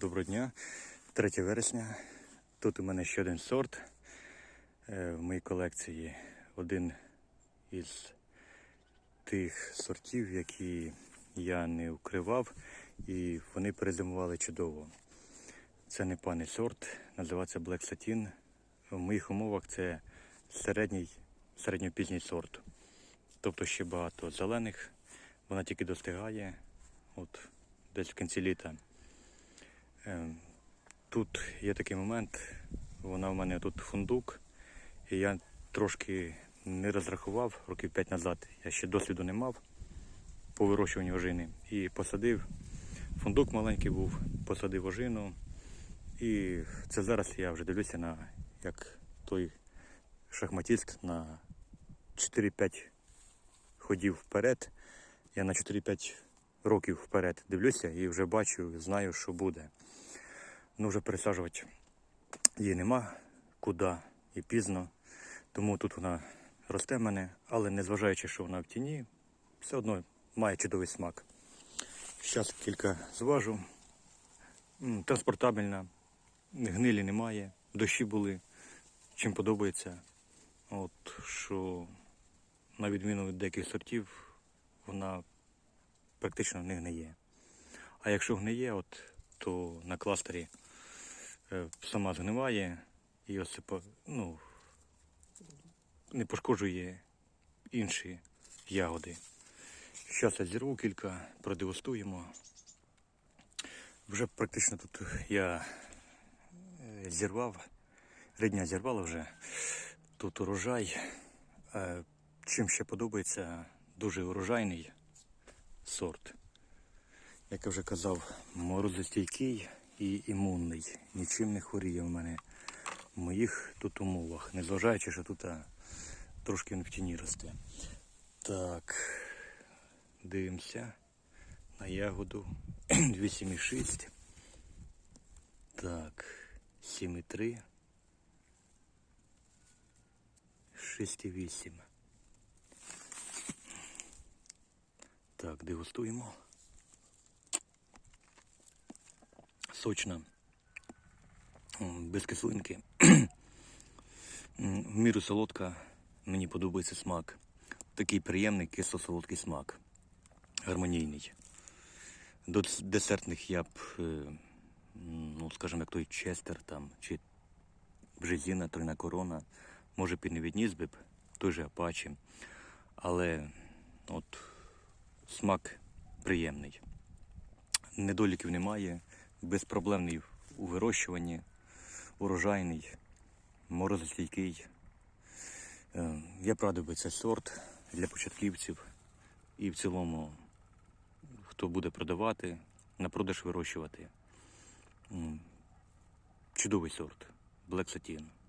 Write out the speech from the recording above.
Доброго дня, 3 вересня. Тут у мене ще один сорт. Е, В моїй колекції один із тих сортів, які я не укривав, і вони перезимували чудово. Це не паний сорт, називається Black Satin. В моїх умовах це середній, середньопізній сорт. Тобто ще багато зелених, вона тільки достигає, от десь в кінці літа. Ем, Тут є такий момент, вона в мене тут фундук, і я трошки не розрахував років 5 назад. Я ще досвіду не мав по вирощуванню ожини. І посадив. Фундук маленький був, посадив ожину. І це зараз я вже дивлюся на як той шахматист на 4-5 ходів вперед. Я на 4-5 років вперед дивлюся і вже бачу, знаю, що буде. Ну, вже пересаджувати її нема куди і пізно. Тому тут вона росте в мене, але незважаючи, що вона в тіні, все одно має чудовий смак. Зараз кілька зважу. Транспортабельна, гнилі немає, дощі були, чим подобається. От що на відміну від деяких сортів, вона практично не гниє. А якщо гниє, от, то на кластері е, сама згниває і по- ну, не пошкоджує інші ягоди. Зараз я зірву кілька, продегустуємо. Вже практично тут я е, зірвав, рідня зірвала вже. Тут урожай. Е, Чим ще подобається, дуже урожайний сорт. Як я вже казав, морозостійкий і імунний. Нічим не хворіє в мене в моїх тут умовах, незважаючи, що тут а, трошки він в тіні росте. Так, дивимося на ягоду 8,6. Так, 7,3. 6,8. Так, дегустуємо. Сочна. Без кислинки. В міру солодка. Мені подобається смак. Такий приємний кисло-солодкий смак. Гармонійний. До десертних я б, е, ну, скажімо, як той Честер там, чи Бжезіна, Тройна корона, може б і не відніс би б, той же Апачі. Але от смак приємний. Недоліків немає, безпроблемний у вирощуванні, урожайний, морозостійкий. Е, Я б би цей сорт для початківців і в цілому, хто буде продавати, на продаж вирощувати. Чудовий сорт. Black Satin.